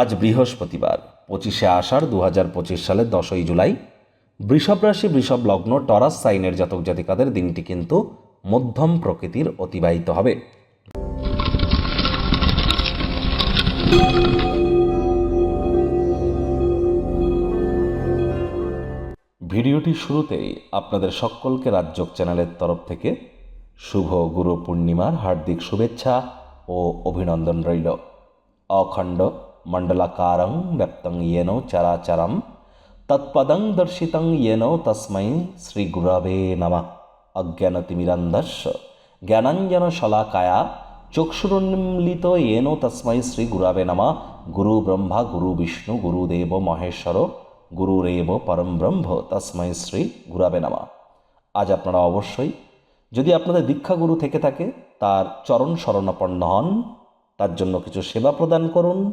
আজ বৃহস্পতিবার, পঁচিশে আষাঢ় দু হাজার পঁচিশ সালের দশই জুলাই। বৃষভ রাশি, বৃষভ লগ্ন, টরাস সাইনের জাতক জাতিকাদের দিনটি কিন্তু মধ্যম প্রকৃতির অতিবাহিত হবে। ভিডিওটি শুরুতেই আপনাদের সকলকে রাজ্যক চ্যানেলের তরফ থেকে শুভ গুরু পূর্ণিমার হার্দিক শুভেচ্ছা ও অভিনন্দন রইল। অখণ্ড మండలకారం వ్యాప్తం ఏనో చరాచరం తత్పదం దర్శితం ఏనో తస్మై శ్రీ గురవే నమ అజ్ఞానతిమిరంధస్ জ্ঞানাঞ্জন শলাকায়া চক্ষুরুন্মিলিত এন তসমাই শ্রী গুরাবে নমা গুরু ব্রহ্মা গুরু বিষ্ণু গুরুদেব মহেশ্বর গুরুরেব পরম ব্রহ্ম তসমাই শ্রী গুরাবে নমা আজ আপনারা অবশ্যই যদি আপনাদের দীক্ষাগুরু থেকে থাকে, তার চরণ শরণাপন্ন হন, তার জন্য কিছু সেবা প্রদান করুন।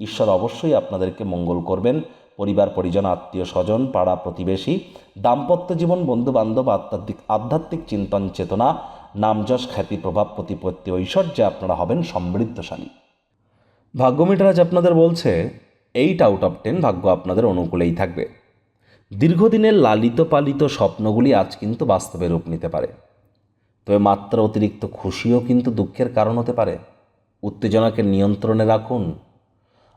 ঈশ্বর অবশ্যই আপনাদেরকে মঙ্গল করবেন। পরিবার, পরিজন, আত্মীয়, স্বজন, পাড়া, প্রতিবেশী, দাম্পত্য জীবন বন্ধু বান্ধব আধ্যাত্মিক আধ্যাত্মিক চিন্তন চেতনা নামযশ খ্যাতি, প্রভাব, প্রতিপত্তি, ঐশ্বর্যে আপনারা হবেন সমৃদ্ধশালী। ভাগ্যমিটার আপনাদের বলছে এইট আউট অফ টেন ভাগ্য আপনাদের অনুকূলেই থাকবে। দীর্ঘদিনের লালিত পালিত স্বপ্নগুলি আজ কিন্তু বাস্তবে রূপ নিতে পারে। তবে মাত্রা অতিরিক্ত খুশিও কিন্তু দুঃখের কারণ হতে পারে। উত্তেজনাকে নিয়ন্ত্রণে রাখুন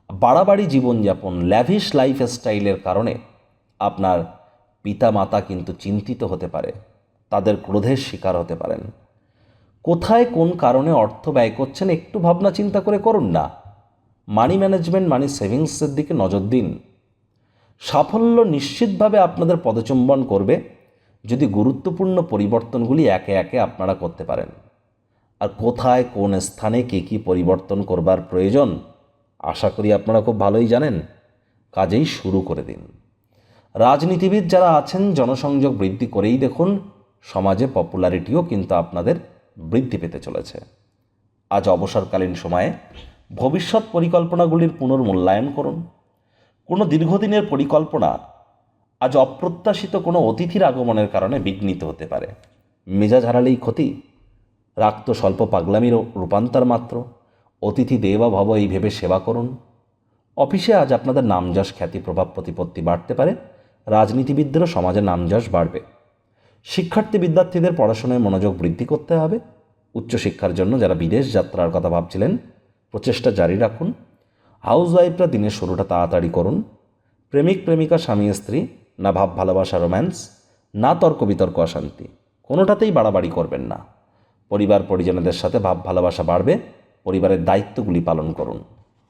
বাড়াবাড়ি জীবনযাপন ল্যাভিশ লাইফ স্টাইলের কারণে আপনার পিতা মাতা কিন্তু চিন্তিত হতে পারে, তাদের ক্রোধের শিকার হতে পারেন। কোথায় কোন কারণে অর্থ ব্যয় করছেন একটু ভাবনা চিন্তা করে করুন না। মানি ম্যানেজমেন্ট মানি সেভিংসের দিকে নজর দিন। সাফল্য নিশ্চিতভাবে আপনাদের পদচুম্বন করবে, যদি গুরুত্বপূর্ণ পরিবর্তনগুলি একে একে আপনারা করতে পারেন। আর কোথায় কোন স্থানে কে কী পরিবর্তন করবার প্রয়োজন আশা করি আপনারা খুব ভালোই জানেন, কাজেই শুরু করে দিন। রাজনীতিবিদ যারা আছেন, জনসংযোগ বৃদ্ধি করেই দেখুন, সমাজে পপুলারিটিও কিন্তু আপনাদের বৃদ্ধি পেতে চলেছে। আজ অবসরকালীন সময়ে ভবিষ্যৎ পরিকল্পনাগুলির পুনর্মূল্যায়ন করুন। কোনো দীর্ঘদিনের পরিকল্পনা আজ অপ্রত্যাশিত কোনো অতিথির আগমনের কারণে বিঘ্নিত হতে পারে। মেজাজ হারালেই ক্ষতি রাক্ত স্বল্প পাগলামির রূপান্তর মাত্র। অতিথি দেবা ভব এই ভেবে সেবা করুন। অফিসে আজ আপনাদের নামযশ খ্যাতি প্রভাব প্রতিপত্তি বাড়তে পারে, রাজনীতিবিদদেরও সমাজে নামযশ বাড়বে। শিক্ষার্থী বিদ্যার্থীদের পড়াশোনায় মনোযোগ বৃদ্ধি করতে হবে। উচ্চশিক্ষার জন্য যারা বিদেশ যাত্রার কথা ভাবছিলেন, প্রচেষ্টা জারি রাখুন। হাউস ওয়াইফরা দিনের শুরুটা তাড়াতাড়ি করুন। প্রেমিক, প্রেমিকা, স্বামী, স্ত্রী, না ভাব, ভালোবাসা, রোম্যান্স, না তর্ক, বিতর্ক, অশান্তি, কোনোটাতেই বাড়াবাড়ি করবেন না। পরিবার, পরিজনদের সাথে ভাব, ভালোবাসা বাড়বে। পরিবারের দায়িত্বগুলি পালন করুন।